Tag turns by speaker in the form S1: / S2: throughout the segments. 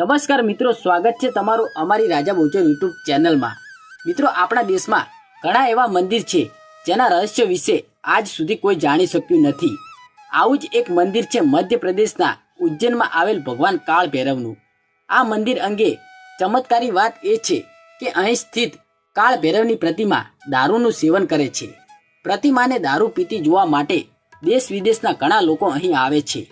S1: નમસ્કાર મિત્રો, સ્વાગત છે તમારું અમારી રાજા ભોજન યુટ્યુબ ચેનલમાં. મિત્રો, આપણા દેશમાં ઘણા એવા મંદિર છે જેના રહસ્ય વિશે આજ સુધી કોઈ જાણી શક્યું નથી. આવું જ એક મંદિર છે મધ્યપ્રદેશના ઉજ્જૈનમાં આવેલ ભગવાન કાળ ભૈરવનું. આ મંદિર અંગે ચમત્કારી વાત એ છે કે અહીં સ્થિત કાળ ભૈરવની પ્રતિમા દારૂનું સેવન કરે છે. પ્રતિમાને દારૂ પીતી જોવા માટે દેશ વિદેશના ઘણા લોકો અહીં આવે છે.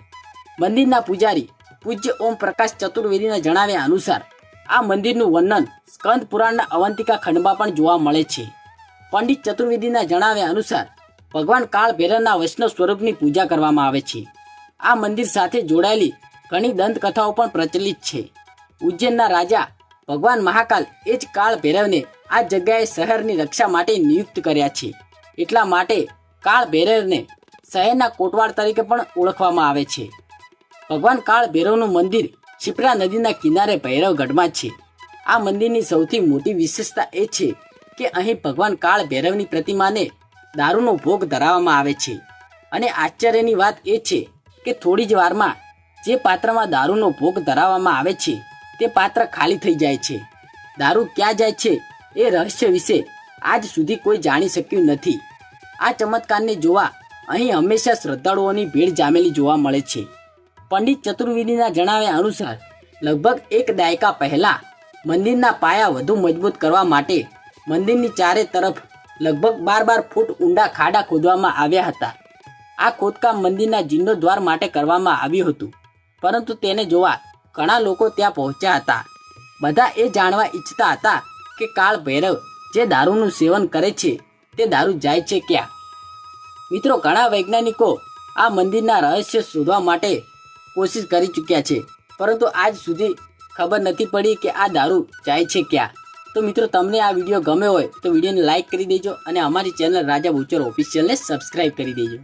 S1: મંદિરના પૂજારી પૂજ્ય ઓમ પ્રકાશ ચતુર્વેદીના જણાવ્યા અનુસાર, આ મંદિરનું વર્ણન સ્કંદ પુરાણના અવંતિકા ખંડમાં પણ જોવા મળે છે. પંડિત ચતુર્વેદીના જણાવ્યા અનુસાર, ભગવાન કાળ ભૈરવના વૈષ્ણવ સ્વરૂપની પૂજા કરવામાં આવે છે. આ મંદિર સાથે જોડાયેલી ઘણી દંતકથાઓ પણ પ્રચલિત છે. ઉજ્જૈનના રાજા ભગવાન મહાકાલ એ જ કાળ ભૈરવને આ જગ્યાએ શહેરની રક્ષા માટે નિયુક્ત કર્યા છે. એટલા માટે કાળ ભૈરવને શહેરના કોટવાડ તરીકે પણ ઓળખવામાં આવે છે. ભગવાન કાળ ભૈરવનું મંદિર શિપ્રા નદીના કિનારે ભૈરવગઢમાં છે. આ મંદિરની સૌથી મોટી વિશેષતા એ છે કે અહીં ભગવાન કાળ ભૈરવની પ્રતિમાને દારૂનો ભોગ ધરાવવામાં આવે છે. અને આશ્ચર્યની વાત એ છે કે થોડી જ વારમાં જે પાત્રમાં દારૂનો ભોગ ધરાવવામાં આવે છે, તે પાત્ર ખાલી થઈ જાય છે. દારૂ ક્યાં જાય છે એ રહસ્ય વિશે આજ સુધી કોઈ જાણી શક્યું નથી. આ ચમત્કારને જોવા અહીં હંમેશા શ્રદ્ધાળુઓની ભીડ જામેલી જોવા મળે છે. પંડિત ચતુર્વેદીના જણાવ્યા અનુસાર, લગભગ એક દાયકા પહેલા મંદિરના પાયા વધુ મજબૂત કરવા માટે મંદિરની ચારે તરફ લગભગ બાર બાર ફૂટ ઊંડા ખાડા ખોદવામાં આવ્યા હતા. આ ખોદકામ મંદિરના જીર્ણોદ્વાર માટે કરવામાં આવ્યું હતું. પરંતુ તેને જોવા ઘણા લોકો ત્યાં પહોંચ્યા હતા. બધા એ જાણવા ઈચ્છતા હતા કે કાળ ભૈરવ જે દારૂનું સેવન કરે છે, તે દારૂ જાય છે ક્યાં? મિત્રો, ઘણા વૈજ્ઞાનિકો આ મંદિરના રહસ્ય શોધવા માટે કોશિશ કરી ચૂક્યા છે. પરંતુ આજ સુધી ખબર નથી પડી કે આ દારૂ જાય છે ક્યાં. તો મિત્રો, તમને આ વીડિયો ગમે હોય તો વિડીયોને લાઇક કરી દેજો અને અમારી ચેનલ રાજા બુચર ઓફિશિયલને સબસ્ક્રાઈબ કરી દેજો.